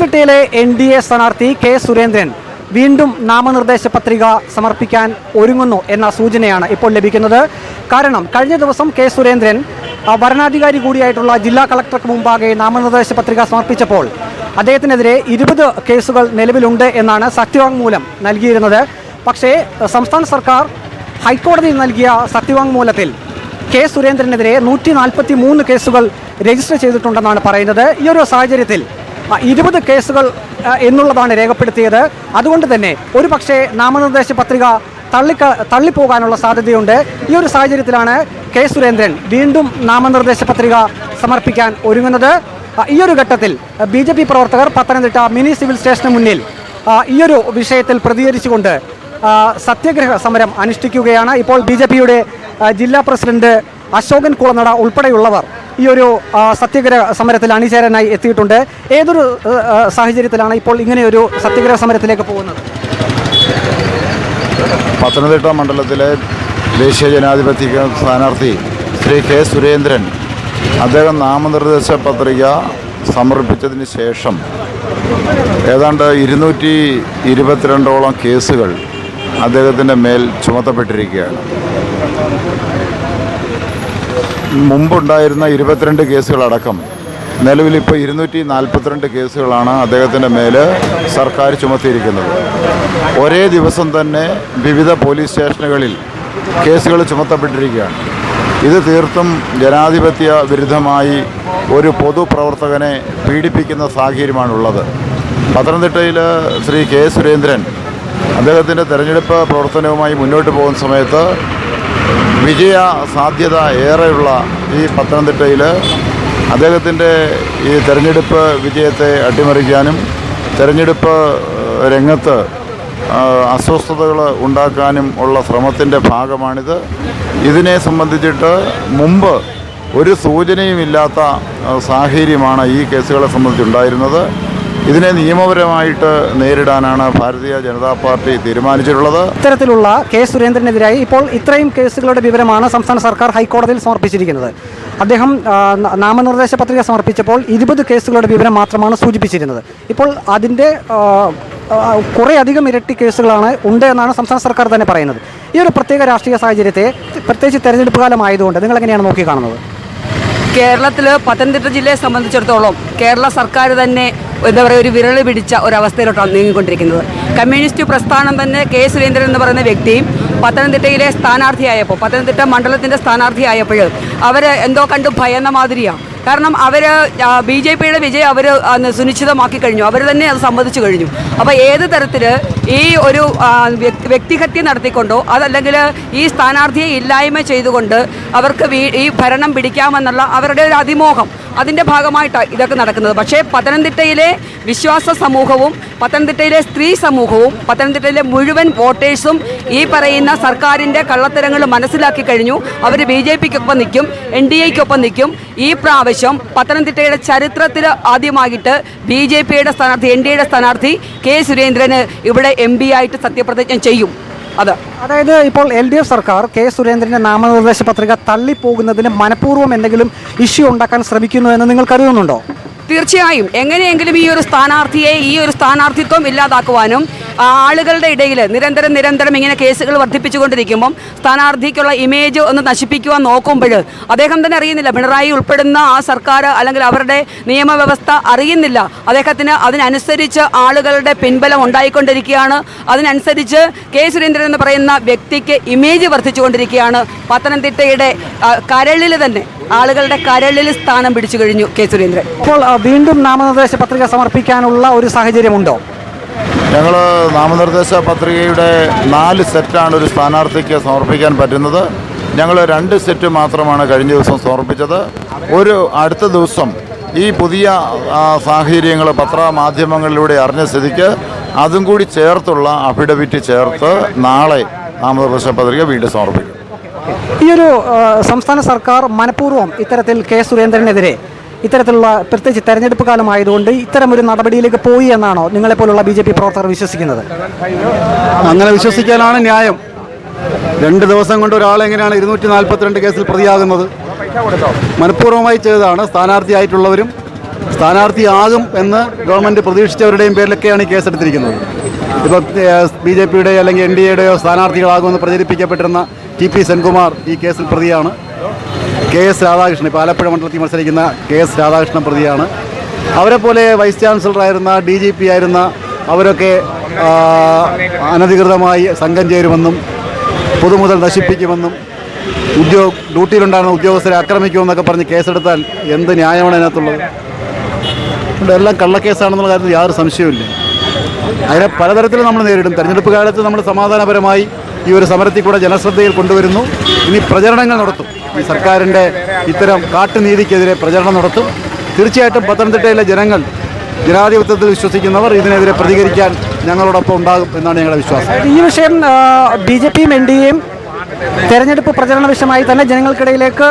പത്തനംതിട്ടയിലെ N D A സ്ഥാനാർത്ഥി K Surendran വീണ്ടും നാമനിർദ്ദേശ പത്രിക സമർപ്പിക്കാൻ ഒരുങ്ങുന്നു എന്ന സൂചനയാണ് ഇപ്പോൾ ലഭിക്കുന്നത്. കാരണം കഴിഞ്ഞ ദിവസം കെ സുരേന്ദ്രൻ വരണാധികാരി കൂടിയായിട്ടുള്ള ജില്ലാ കളക്ടർക്ക് മുമ്പാകെ നാമനിർദ്ദേശ പത്രിക സമർപ്പിച്ചപ്പോൾ അദ്ദേഹത്തിനെതിരെ ഇരുപത് കേസുകൾ നിലവിലുണ്ട് എന്നാണ് സത്യവാങ്മൂലം നൽകിയിരുന്നത്. പക്ഷേ സംസ്ഥാന സർക്കാർ ഹൈക്കോടതിയിൽ നൽകിയ സത്യവാങ്മൂലത്തിൽ കെ സുരേന്ദ്രനെതിരെ നൂറ്റി നാൽപ്പത്തി മൂന്ന് കേസുകൾ രജിസ്റ്റർ ചെയ്തിട്ടുണ്ടെന്നാണ് പറയുന്നത്. ഈ ഒരു സാഹചര്യത്തിൽ ഇരുപത് കേസുകൾ എന്നുള്ളതാണ് രേഖപ്പെടുത്തിയത്. അതുകൊണ്ട് തന്നെ ഒരു പക്ഷേ നാമനിർദ്ദേശ പത്രിക തള്ളിക്ക തള്ളിപ്പോകാനുള്ള സാധ്യതയുണ്ട്. ഈ ഒരു സാഹചര്യത്തിലാണ് കെ സുരേന്ദ്രൻ വീണ്ടും നാമനിർദ്ദേശ പത്രിക സമർപ്പിക്കാൻ ഒരുങ്ങുന്നത്. ഈ ഒരു ഘട്ടത്തിൽ ബി ജെ പി പ്രവർത്തകർ പത്തനംതിട്ട മിനി സിവിൽ സ്റ്റേഷന് മുന്നിൽ ഈയൊരു വിഷയത്തിൽ പ്രതികരിച്ചുകൊണ്ട് സത്യഗ്രഹ സമരം അനുഷ്ഠിക്കുകയാണ്. ഇപ്പോൾ ബി ജില്ലാ പ്രസിഡന്റ് അശോകൻ കുളനട ഉൾപ്പെടെയുള്ളവർ ഈ ഒരു സത്യഗ്രഹ സമരത്തിൽ അണിചേരനായി എത്തിയിട്ടുണ്ട്. ഏതൊരു സാഹചര്യത്തിലാണ് ഇപ്പോൾ ഇങ്ങനെയൊരു സത്യഗ്രഹ സമരത്തിലേക്ക് പോകുന്നത്? പത്തനംതിട്ട മണ്ഡലത്തിലെ ദേശീയ ജനാധിപത്യ സ്ഥാനാർത്ഥി ശ്രീ കെ സുരേന്ദ്രൻ അദ്ദേഹം നാമനിർദ്ദേശ പത്രിക സമർപ്പിച്ചതിന് ശേഷം ഏതാണ്ട് ഇരുന്നൂറ്റി ഇരുപത്തിരണ്ടോളം കേസുകൾ അദ്ദേഹത്തിന്റെ മേൽ ചുമത്തപ്പെട്ടിരിക്കുകയാണ്. മുമ്പുണ്ടായിരുന്ന ഇരുപത്തിരണ്ട് കേസുകളടക്കം നിലവിലിപ്പോൾ ഇരുന്നൂറ്റി നാൽപ്പത്തിരണ്ട് കേസുകളാണ് അദ്ദേഹത്തിന്റെ മേൽ സർക്കാർ ചുമത്തിയിരിക്കുന്നത്. ഒരേ ദിവസം തന്നെ വിവിധ പോലീസ് സ്റ്റേഷനുകളിൽ കേസുകൾ ചുമത്തപ്പെട്ടിരിക്കുകയാണ്. ഇത് തീർത്തും ജനാധിപത്യ വിരുദ്ധമായി ഒരു പൊതുപ്രവർത്തകനെ പീഡിപ്പിക്കുന്ന സാഹചര്യമാണുള്ളത്. പത്തനംതിട്ടയിൽ ശ്രീ കെ സുരേന്ദ്രൻ അദ്ദേഹത്തിന്റെ തെരഞ്ഞെടുപ്പ് പ്രവർത്തനവുമായി മുന്നോട്ട് പോകുന്ന സമയത്ത് വിജയ സാധ്യത ഏറെയുള്ള ഈ പത്തനംതിട്ടയിൽ അദ്ദേഹത്തിന്റെ ഈ തെരഞ്ഞെടുപ്പ് വിജയത്തെ അട്ടിമറിക്കാനും തെരഞ്ഞെടുപ്പ് രംഗത്ത് അസ്വസ്ഥതകൾ ഉണ്ടാക്കാനും ഉള്ള ശ്രമത്തിന്റെ ഭാഗമാണിത്. ഇതിനെ സംബന്ധിച്ചിട്ട് മുമ്പ് ഒരു സൂചനയുമില്ലാത്ത സാഹചര്യമാണ് ഈ കേസുകളെ സംബന്ധിച്ചുണ്ടായിരുന്നത്. ഇതിനെ നിയമപരമായിട്ട് നേരിടാനാണ് ഭാരതീയ ജനതാ പാർട്ടി തീരുമാനിച്ചിട്ടുള്ളത്. ഇത്തരത്തിലുള്ള കെ സുരേന്ദ്രനെതിരായി ഇപ്പോൾ ഇത്രയും കേസുകളുടെ വിവരമാണ് സംസ്ഥാന സർക്കാർ ഹൈക്കോടതിയിൽ സമർപ്പിച്ചിരിക്കുന്നത്. അദ്ദേഹം നാമനിർദ്ദേശ പത്രിക സമർപ്പിച്ചപ്പോൾ ഇരുപത് കേസുകളുടെ വിവരം മാത്രമാണ് സൂചിപ്പിച്ചിരുന്നത്. ഇപ്പോൾ അതിന്റെ കുറേ അധികം ഇരട്ടി കേസുകളാണ് ഉണ്ട് എന്നാണ് സംസ്ഥാന സർക്കാർ തന്നെ പറയുന്നത്. ഈ ഒരു പ്രത്യേക രാഷ്ട്രീയ സാഹചര്യത്തെ പ്രത്യേകിച്ച് തെരഞ്ഞെടുപ്പ് കാലമായതുകൊണ്ട് നിങ്ങൾ എങ്ങനെയാണ് നോക്കി കാണുന്നത് കേരളത്തിൽ പത്തനംതിട്ട ജില്ലയെ സംബന്ധിച്ചിടത്തോളം കേരള സർക്കാർ തന്നെ എന്താ പറയുക ഒരു വിരൾ പിടിച്ച ഒരവസ്ഥയിലോട്ടാണ് നീങ്ങിക്കൊണ്ടിരിക്കുന്നത്. കമ്മ്യൂണിസ്റ്റ് പ്രസ്ഥാനം തന്നെ കെ സുരേന്ദ്രൻ എന്ന് പറയുന്ന വ്യക്തിയും പത്തനംതിട്ടയിലെ സ്ഥാനാർത്ഥിയായപ്പോൾ പത്തനംതിട്ട മണ്ഡലത്തിന്റെ സ്ഥാനാർത്ഥിയായപ്പോൾ അവർ എന്തോ കണ്ട് ഭയന്ന മാതിരിയാണ് കാരണം അവർ ബി ജെ പിയുടെ വിജയം അവർ സുനിശ്ചിതമാക്കി കഴിഞ്ഞു. അവർ തന്നെ അത് സമ്മതിച്ചു കഴിഞ്ഞു. അപ്പോൾ ഏത് തരത്തിൽ ഈ ഒരു വ്യക്തിഹത്യ നടത്തിക്കൊണ്ടോ അതല്ലെങ്കിൽ ഈ സ്ഥാനാർത്ഥിയെ ഇല്ലായ്മ ചെയ്തുകൊണ്ട് അവർക്ക് ഈ ഭരണം പിടിക്കാമെന്നുള്ള അവരുടെ ഒരു അതിമോഹം അതിന്റെ ഭാഗമായിട്ടാണ് ഇതൊക്കെ നടക്കുന്നത്. പക്ഷേ പത്തനംതിട്ടയിലെ വിശ്വാസ സമൂഹവും പത്തനംതിട്ടയിലെ സ്ത്രീ സമൂഹവും പത്തനംതിട്ടയിലെ മുഴുവൻ വോട്ടേഴ്സും ഈ പറയുന്ന സർക്കാരിന്റെ കള്ളത്തരങ്ങൾ മനസ്സിലാക്കി കഴിഞ്ഞു. അവർ ബി ജെ പിക്കൊപ്പം നിൽക്കും എൻ ഡി എക്കൊപ്പം നിൽക്കും. ഈ പ്രാവശ്യം പത്തനംതിട്ടയുടെ ചരിത്രത്തിൽ ആദ്യമായിട്ട് ബി ജെ പിയുടെ സ്ഥാനാർത്ഥി എൻ ഡി എയുടെ സ്ഥാനാർത്ഥി കെ സുരേന്ദ്രന് ഇവിടെ എം പി ആയിട്ട് സത്യപ്രതിജ്ഞ ചെയ്യും. അത്. അതായത് ഇപ്പോൾ എൽ ഡി എഫ് സർക്കാർ കെ സുരേന്ദ്രന്റെ നാമനിർദ്ദേശ പത്രിക തള്ളിപ്പോകുന്നതിന് മനഃപൂർവം എന്തെങ്കിലും ഇഷ്യൂ ഉണ്ടാക്കാൻ ശ്രമിക്കുന്നു എന്ന് നിങ്ങൾ കരുതുന്നുണ്ടോ? തീർച്ചയായും. എങ്ങനെയെങ്കിലും ഈ ഒരു സ്ഥാനാർത്ഥിയെ ഈ ഒരു സ്ഥാനാർത്ഥിത്വം ഇല്ലാതാക്കുവാനും ആളുകളുടെ ഇടയിൽ നിരന്തരം നിരന്തരം ഇങ്ങനെ കേസുകൾ വർദ്ധിപ്പിച്ചുകൊണ്ടിരിക്കുമ്പം സ്ഥാനാർത്ഥിക്കുള്ള ഇമേജ് ഒന്ന് നശിപ്പിക്കുവാൻ നോക്കുമ്പോൾ അദ്ദേഹം തന്നെ അറിയുന്നില്ല. പിണറായി ഉൾപ്പെടുന്ന ആ സർക്കാർ അല്ലെങ്കിൽ അവരുടെ നിയമവ്യവസ്ഥ അറിയുന്നില്ല. അദ്ദേഹത്തിന് അതിനനുസരിച്ച് ആളുകളുടെ പിൻബലം ഉണ്ടായിക്കൊണ്ടിരിക്കുകയാണ്. അതിനനുസരിച്ച് കെ സുരേന്ദ്രൻ എന്ന് പറയുന്ന വ്യക്തിക്ക് ഇമേജ് വർദ്ധിച്ചുകൊണ്ടിരിക്കുകയാണ്. പത്തനംതിട്ടയുടെ കരളിൽ തന്നെ ആളുകളുടെ കരളിൽ സ്ഥാനം പിടിച്ചു കഴിഞ്ഞു കെ സുരേന്ദ്രൻ. ഇപ്പോൾ വീണ്ടും നാമനിർദ്ദേശ പത്രിക സമർപ്പിക്കാനുള്ള ഒരു സാഹചര്യമുണ്ടോ? ഞങ്ങൾ നാമനിർദ്ദേശ പത്രികയുടെ നാല് സെറ്റാണ് ഒരു സ്ഥാനാർത്ഥിക്ക് സമർപ്പിക്കാൻ പറ്റുന്നത്. ഞങ്ങൾ രണ്ട് സെറ്റ് മാത്രമാണ് കഴിഞ്ഞ ദിവസം സമർപ്പിച്ചത്. ഒരു അടുത്ത ദിവസം ഈ പുതിയ സാഹചര്യങ്ങൾ പത്രമാധ്യമങ്ങളിലൂടെ അറിഞ്ഞ സ്ഥിതിക്ക് അതും കൂടി ചേർത്തുള്ള അഫിഡവിറ്റ് ചേർത്ത് നാളെ നാമനിർദ്ദേശ പത്രിക വീണ്ടും സമർപ്പിക്കും. ഈ ഒരു സംസ്ഥാന സർക്കാർ മനഃപൂർവം ഇത്തരത്തിൽ കെ സുരേന്ദ്രനെതിരെ ഇത്തരത്തിലുള്ള പ്രത്യേകിച്ച് തെരഞ്ഞെടുപ്പ് കാലമായതുകൊണ്ട് ഇത്തരമൊരു നടപടിയിലേക്ക് പോയി എന്നാണോ നിങ്ങളെപ്പോലുള്ള ബി ജെ പി പ്രവർത്തകർ വിശ്വസിക്കുന്നത്? അങ്ങനെ വിശ്വസിക്കാനാണ് ന്യായം. രണ്ട് ദിവസം കൊണ്ട് ഒരാൾ എങ്ങനെയാണ് ഇരുന്നൂറ്റി നാൽപ്പത്തിരണ്ട് കേസിൽ പ്രതിയാകുന്നത്? മനഃപൂർവമായി ചെയ്തതാണ്. സ്ഥാനാർത്ഥിയായിട്ടുള്ളവരും സ്ഥാനാർത്ഥിയാകും എന്ന് ഗവൺമെന്റ് പ്രതീക്ഷിച്ചവരുടെയും പേരിലൊക്കെയാണ് ഈ കേസെടുത്തിരിക്കുന്നത്. ഇപ്പോൾ ബി ജെ പിയുടെ അല്ലെങ്കിൽ എൻ ഡി എയുടെയോ സ്ഥാനാർത്ഥികളാകുമെന്ന് പ്രചരിപ്പിക്കപ്പെട്ടിരുന്ന ടി പി സെൻകുമാർ ഈ കേസിൽ പ്രതിയാണ്. കെ എസ് രാധാകൃഷ്ണൻ ഇപ്പോൾ ആലപ്പുഴ മണ്ഡലത്തിൽ മത്സരിക്കുന്ന കെ എസ് രാധാകൃഷ്ണൻ പ്രതിയാണ്. അവരെ പോലെ വൈസ് ചാൻസലറായിരുന്ന ഡി ജി പി ആയിരുന്ന അവരൊക്കെ അനധികൃതമായി സംഘം ചേരുമെന്നും പൊതുമുതൽ നശിപ്പിക്കുമെന്നും ഉദ്യോഗ ഡ്യൂട്ടിയിലുണ്ടായിരുന്ന ഉദ്യോഗസ്ഥരെ ആക്രമിക്കുമെന്നൊക്കെ പറഞ്ഞ് കേസെടുത്താൽ എന്ത് ന്യായമാണ് അതിനകത്തുള്ളത്? എല്ലാം കള്ളക്കേസാണെന്നുള്ള കാര്യത്തിൽ യാതൊരു സംശയവുമില്ല. അതിനെ പലതരത്തിൽ നമ്മൾ നേരിടും. തെരഞ്ഞെടുപ്പ് കാലത്ത് നമ്മൾ സമാധാനപരമായി ഈ ഒരു സമരത്തിൽ കൂടെ ജനശ്രദ്ധയിൽ കൊണ്ടുവരുന്നു. ഇനി പ്രചരണങ്ങൾ നടത്തും. ഈ സർക്കാരിന്റെ ഇത്തരം കാട്ടുനീതിക്കെതിരെ പ്രചരണം നടത്തും. തീർച്ചയായിട്ടും പത്തനംതിട്ടയിലെ ജനങ്ങൾ ജനാധിപത്യത്തിൽ വിശ്വസിക്കുന്നവർ ഇതിനെതിരെ പ്രതികരിക്കാൻ ഞങ്ങളോടൊപ്പം ഉണ്ടാകും എന്നാണ് ഞങ്ങളുടെ വിശ്വാസം. ഈ വിഷയം ബി ജെ പിയും എൻ ഡി എയും തെരഞ്ഞെടുപ്പ് പ്രചരണ വിഷയമായി തന്നെ ജനങ്ങൾക്കിടയിലേക്ക്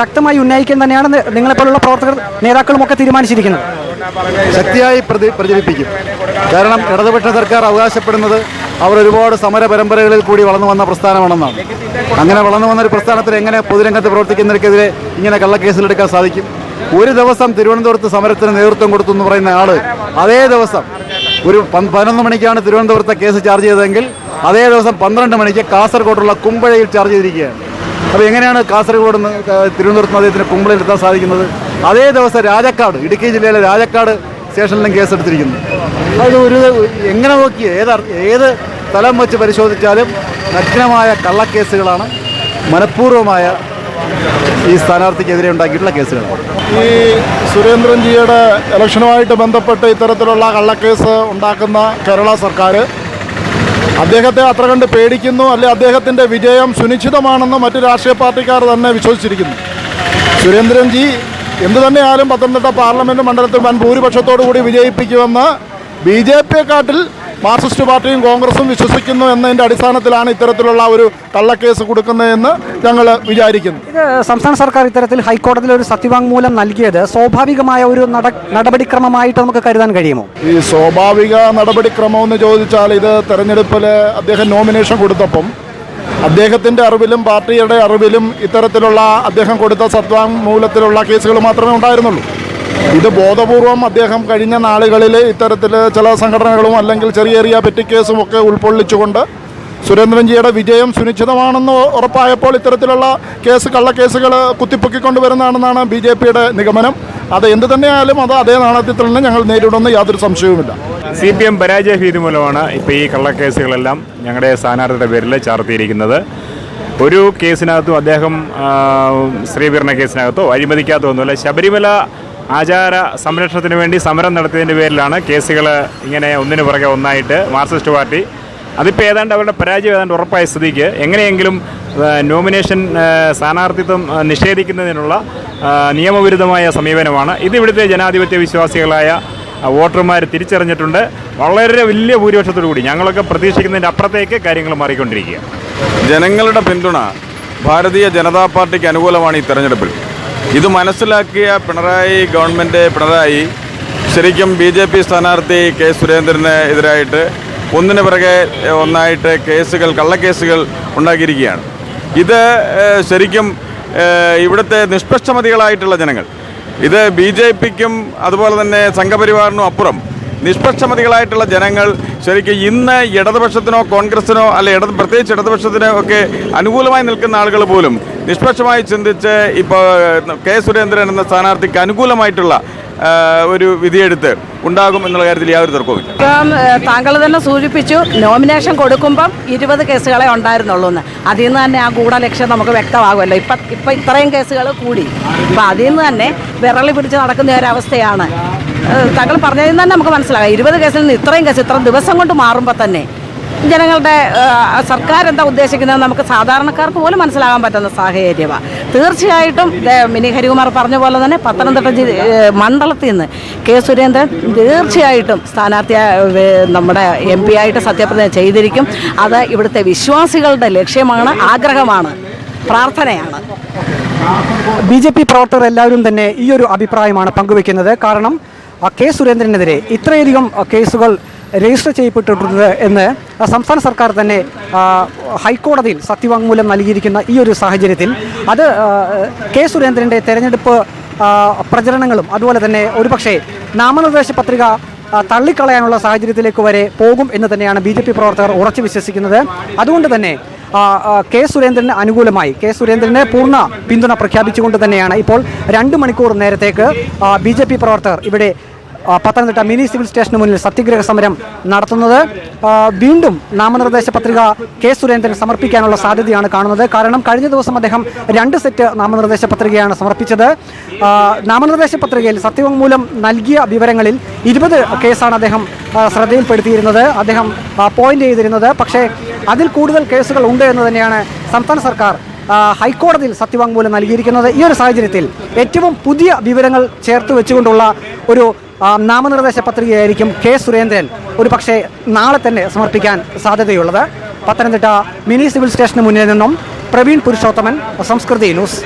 ശക്തമായി ഉന്നയിക്കാൻ തന്നെയാണ് നിങ്ങളെപ്പോലുള്ള പ്രവർത്തകർ നേതാക്കളും ഒക്കെ തീരുമാനിച്ചിരിക്കുന്നത്. ശക്തിയായി പ്രതി പ്രചരിപ്പിക്കും. കാരണം ഇടതുപക്ഷ സർക്കാർ അവകാശപ്പെടുന്നത് അവർ ഒരുപാട് സമര പരമ്പരകളിൽ കൂടി വളർന്നു വന്ന പ്രസ്ഥാനമാണെന്നാണ്. അങ്ങനെ വളർന്നു വന്ന ഒരു പ്രസ്ഥാനത്തിൽ എങ്ങനെ പൊതുരംഗത്ത് പ്രവർത്തിക്കുന്നവർക്കെതിരെ ഇങ്ങനെ കള്ളക്കേസിലെടുക്കാൻ സാധിക്കും? ഒരു ദിവസം തിരുവനന്തപുരത്ത് സമരത്തിന് നേതൃത്വം കൊടുത്തു എന്ന് പറയുന്ന ആൾ അതേ ദിവസം ഒരു പതിനൊന്ന് മണിക്കാണ് തിരുവനന്തപുരത്തെ കേസ് ചാർജ് ചെയ്തതെങ്കിൽ അതേ ദിവസം പന്ത്രണ്ട് മണിക്ക് കാസർഗോഡുള്ള കുമ്പഴയിൽ ചാർജ് ചെയ്തിരിക്കുകയാണ്. അപ്പോൾ എങ്ങനെയാണ് കാസർഗോഡ് തിരുവനന്തപുരത്ത് അദ്ദേഹത്തിന് കുമ്പളയിൽ എത്താൻ സാധിക്കുന്നത്? അതേ ദിവസം രാജക്കാട് ഇടുക്കി ജില്ലയിലെ രാജക്കാട് സ്റ്റേഷനിലും കേസെടുത്തിരിക്കുന്നു അത് ഒരു എങ്ങനെ നോക്കി ഏത് ഏത് സ്ഥലം വെച്ച് പരിശോധിച്ചാലും നഗ്നമായ കള്ളക്കേസുകളാണ് മനഃപൂർവമായ ഈ സ്ഥാനാർത്ഥിക്കെതിരെ ഉണ്ടാക്കിയിട്ടുള്ള കേസുകളാണ്. ഈ സുരേന്ദ്രൻജിയുടെ ഇലക്ഷനുമായിട്ട് ബന്ധപ്പെട്ട് ഇത്തരത്തിലുള്ള കള്ളക്കേസ് ഉണ്ടാക്കുന്ന കേരള സർക്കാർ അദ്ദേഹത്തെ അത്ര കണ്ട് പേടിക്കുന്നു അല്ലെ അദ്ദേഹത്തിന്റെ വിജയം സുനിശ്ചിതമാണെന്ന് മറ്റു രാഷ്ട്രീയ പാർട്ടിക്കാർ തന്നെ വിശ്വസിച്ചിരിക്കുന്നു. സുരേന്ദ്രൻജി എന്തു തന്നെയായാലും പത്തനംതിട്ട പാർലമെന്റ് മണ്ഡലത്തിൽ വൻ ഭൂരിപക്ഷത്തോടു കൂടി വിജയിപ്പിക്കുമെന്ന് ബി ജെ പിയെക്കാട്ടിൽ മാർക്സിസ്റ്റ് പാർട്ടിയും കോൺഗ്രസും വിശ്വസിക്കുന്നു എന്നതിന്റെ അടിസ്ഥാനത്തിലാണ് ഇത്തരത്തിലുള്ള ഒരു കള്ളക്കേസ് കൊടുക്കുന്നതെന്ന് ഞങ്ങൾ വിചാരിക്കുന്നു. ഇത് സംസ്ഥാന സർക്കാർ ഇത്തരത്തിൽ ഹൈക്കോടതിയിൽ ഒരു സത്യവാങ്മൂലം നൽകിയത് സ്വാഭാവികമായ ഒരു നടപടിക്രമമായിട്ട് നമുക്ക് കരുതാൻ കഴിയുമോ? ഈ സ്വാഭാവിക നടപടിക്രമം എന്ന് ചോദിച്ചാൽ ഇത് തെരഞ്ഞെടുപ്പിൽ അദ്ദേഹം നോമിനേഷൻ കൊടുത്തപ്പം അദ്ദേഹത്തിന്റെ അറിവിലും പാർട്ടിയുടെ അറിവിലും ഇത്തരത്തിലുള്ള അദ്ദേഹം കൊടുത്ത സത്വാങ്മൂലത്തിലുള്ള കേസുകൾ മാത്രമേ ഉണ്ടായിരുന്നുള്ളൂ. ഇത് ബോധപൂർവം അദ്ദേഹം കഴിഞ്ഞ നാളുകളിൽ ഇത്തരത്തിൽ ചില സംഘടനകളും അല്ലെങ്കിൽ ചെറിയ ചെറിയ പെറ്റിക്കേസും ഒക്കെ ഉൾക്കൊള്ളിച്ചുകൊണ്ട് സുരേന്ദ്രൻജിയുടെ വിജയം സുനിശ്ചിതമാണെന്ന് ഉറപ്പായപ്പോൾ ഇത്തരത്തിലുള്ള കേസ് കള്ളക്കേസുകൾ കുത്തിപ്പൊക്കിക്കൊണ്ടുവരുന്നതാണെന്നാണ് ബി ജെ പിയുടെ നിഗമനം. അത് എന്ത് തന്നെയായാലും അത് അതേ നാണയത്തിൽ തന്നെ ഞങ്ങൾ നേരിടുമെന്ന് യാതൊരു സംശയവുമില്ല. സി പി എം പരാജയ ഭീതി മൂലമാണ് ഇപ്പോൾ ഈ കള്ളക്കേസുകളെല്ലാം ഞങ്ങളുടെ സ്ഥാനാർത്ഥിയുടെ പേരിൽ ചാർത്തിയിരിക്കുന്നത്. ഒരു കേസിനകത്തും അദ്ദേഹം സ്ത്രീപീഡന കേസിനകത്തോ അഴിമതിക്കകത്തോ ഒന്നുമില്ല. ശബരിമല ആചാര സംരക്ഷണത്തിന് വേണ്ടി സമരം നടത്തിയതിന്റെ പേരിലാണ് കേസുകൾ ഇങ്ങനെ ഒന്നിനു പുറകെ ഒന്നായിട്ട് മാർക്സിസ്റ്റ് പാർട്ടി. അതിപ്പോൾ ഏതാണ്ട് അവരുടെ പരാജയം ഏതാണ്ട് ഉറപ്പായ സ്ഥിതിക്ക് എങ്ങനെയെങ്കിലും നോമിനേഷൻ സ്ഥാനാർത്ഥിത്വം നിഷേധിക്കുന്നതിനുള്ള നിയമവിരുദ്ധമായ സമീപനമാണ്. ഇത് ഇവിടുത്തെ ജനാധിപത്യ വിശ്വാസികളായ വോട്ടർമാർ തിരിച്ചറിഞ്ഞിട്ടുണ്ട്. വളരെ വലിയ ഭൂരിപക്ഷത്തോടു കൂടി ഞങ്ങളൊക്കെ പ്രതീക്ഷിക്കുന്നതിന്റെ അപ്പുറത്തേക്ക് കാര്യങ്ങൾ മാറിക്കൊണ്ടിരിക്കുക ജനങ്ങളുടെ പിന്തുണ ഭാരതീയ ജനതാ പാർട്ടിക്ക് അനുകൂലമാണ് ഈ തെരഞ്ഞെടുപ്പിൽ. ഇത് മനസ്സിലാക്കിയ പിണറായി ഗവൺമെന്റ് പിണറായി ശരിക്കും ബി ജെ പി സ്ഥാനാർത്ഥി കെ സുരേന്ദ്രന് എതിരായിട്ട് ഒന്നിന് പിറകെ ഒന്നായിട്ട് കേസുകൾ കള്ളക്കേസുകൾ ഉണ്ടാക്കിയിരിക്കുകയാണ്. ഇത് ശരിക്കും ഇവിടുത്തെ നിഷ്പക്ഷമതികളായിട്ടുള്ള ജനങ്ങൾ. ഇത് ബി ജെ പിക്കും അതുപോലെ തന്നെ സംഘപരിവാറിനും അപ്പുറം നിഷ്പക്ഷമതികളായിട്ടുള്ള ജനങ്ങൾ ശരിക്കും ഇന്ന് ഇടതുപക്ഷത്തിനോ കോൺഗ്രസിനോ അല്ലെ ഇടത് പ്രത്യേകിച്ച് ഇടതുപക്ഷത്തിനോ ഒക്കെ അനുകൂലമായി നിൽക്കുന്ന ആളുകൾ പോലും നിഷ്പക്ഷമായി ചിന്തിച്ച് ഇപ്പോൾ കെ സുരേന്ദ്രൻ എന്ന സ്ഥാനാർത്ഥിക്ക് അനുകൂലമായിട്ടുള്ള ഒരു വിധിയെടുത്ത് ഉണ്ടാകും എന്നുള്ള കാര്യത്തിൽ യാതൊരു തർക്കവുമില്ല. ഇപ്പം താങ്കൾ തന്നെ സൂചിപ്പിച്ചു നോമിനേഷൻ കൊടുക്കുമ്പം ഇരുപത് കേസുകളെ ഉണ്ടായിരുന്നുള്ളൂ എന്ന്. അതിൽ നിന്ന് തന്നെ ആ ഗൂഢലക്ഷ്യം നമുക്ക് വ്യക്തമാകുമല്ലോ. ഇപ്പം ഇപ്പം ഇത്രയും കേസുകൾ കൂടി. അപ്പം അതിൽ നിന്ന് തന്നെ വിരളി പിടിച്ച് നടക്കുന്ന ഒരവസ്ഥയാണ് താങ്കൾ പറഞ്ഞതിൽ തന്നെ നമുക്ക് മനസ്സിലാകാം. ഇരുപത് കേസിൽ നിന്ന് ഇത്രയും കേസ് ഇത്ര ദിവസം കൊണ്ട് മാറുമ്പോൾ തന്നെ ജനങ്ങളുടെ സർക്കാർ എന്താ ഉദ്ദേശിക്കുന്നത് നമുക്ക് സാധാരണക്കാർക്ക് പോലും മനസ്സിലാകാൻ പറ്റുന്ന സാഹചര്യമാണ് തീർച്ചയായിട്ടും മിനി ഹരികുമാർ പറഞ്ഞ പോലെ തന്നെ പത്തനംതിട്ട മണ്ഡലത്തിൽ നിന്ന് കെ സുരേന്ദ്രൻ തീർച്ചയായിട്ടും സ്ഥാനാർത്ഥി നമ്മുടെ എം പി ആയിട്ട് സത്യപ്രതിജ്ഞ ചെയ്തിരിക്കും. അത് ഇവിടുത്തെ വിശ്വാസികളുടെ ലക്ഷ്യമാണ് ആഗ്രഹമാണ് പ്രാർത്ഥനയാണ്. ബി ജെ പി പ്രവർത്തകർ എല്ലാവരും തന്നെ ഈ ഒരു അഭിപ്രായമാണ് പങ്കുവെക്കുന്നത്. കാരണം കെ സുരേന്ദ്രനെതിരെ ഇത്രയധികം കേസുകൾ രജിസ്റ്റർ ചെയ്യപ്പെട്ടിട്ടുണ്ട് എന്ന് സംസ്ഥാന സർക്കാർ തന്നെ ഹൈക്കോടതിയിൽ സത്യവാങ്മൂലം നൽകിയിരിക്കുന്ന ഈ ഒരു സാഹചര്യത്തിൽ അത് കെ സുരേന്ദ്രന്റെ തെരഞ്ഞെടുപ്പ് പ്രചരണങ്ങളും അതുപോലെ തന്നെ ഒരുപക്ഷെ നാമനിർദ്ദേശ പത്രിക തള്ളിക്കളയാനുള്ള സാഹചര്യത്തിലേക്ക് വരെ പോകും എന്ന് തന്നെയാണ് ബി ജെ പി പ്രവർത്തകർ ഉറച്ചു വിശ്വസിക്കുന്നത്. അതുകൊണ്ട് തന്നെ കെ സുരേന്ദ്രന് അനുകൂലമായി കെ സുരേന്ദ്രന് പൂർണ പിന്തുണ പ്രഖ്യാപിച്ചുകൊണ്ട് തന്നെയാണ് ഇപ്പോൾ രണ്ട് മണിക്കൂർ നേരത്തേക്ക് ബി പ്രവർത്തകർ ഇവിടെ പത്തനംതിട്ട മിനി സിവിൽ സ്റ്റേഷന് മുന്നിൽ സത്യഗ്രഹ സമരം നടത്തുന്നത്. വീണ്ടും നാമനിർദ്ദേശ പത്രിക കെ സുരേന്ദ്രൻ സമർപ്പിക്കാനുള്ള സാധ്യതയാണ് കാണുന്നത്. കാരണം കഴിഞ്ഞ ദിവസം അദ്ദേഹം രണ്ട് സെറ്റ് നാമനിർദ്ദേശ പത്രികയാണ് സമർപ്പിച്ചത്. നാമനിർദ്ദേശ പത്രികയിൽ സത്യവാങ്മൂലം നൽകിയ വിവരങ്ങളിൽ ഇരുപത് കേസാണ് അദ്ദേഹം ശ്രദ്ധയിൽപ്പെടുത്തിയിരുന്നത്. അദ്ദേഹം പോയിന്റ് ചെയ്തിരുന്നത്. പക്ഷേ അതിൽ കൂടുതൽ കേസുകൾ ഉണ്ട് എന്ന് തന്നെയാണ് സംസ്ഥാന സർക്കാർ ഹൈക്കോടതിയിൽ സത്യവാങ്മൂലം നൽകിയിരിക്കുന്നത്. ഈ ഒരു സാഹചര്യത്തിൽ ഏറ്റവും പുതിയ വിവരങ്ങൾ ചേർത്ത് വെച്ചുകൊണ്ടുള്ള ഒരു നാമനിർദ്ദേശ പത്രികയായിരിക്കും കെ സുരേന്ദ്രൻ ഒരു പക്ഷേ നാളെ തന്നെ സമർപ്പിക്കാൻ സാധ്യതയുള്ളത്. പത്തനംതിട്ട മിനി സിവിൽ സ്റ്റേഷന് മുന്നിൽ നിന്നും പ്രവീൺ പുരുഷോത്തമൻ സംസ്കൃതി ന്യൂസ്.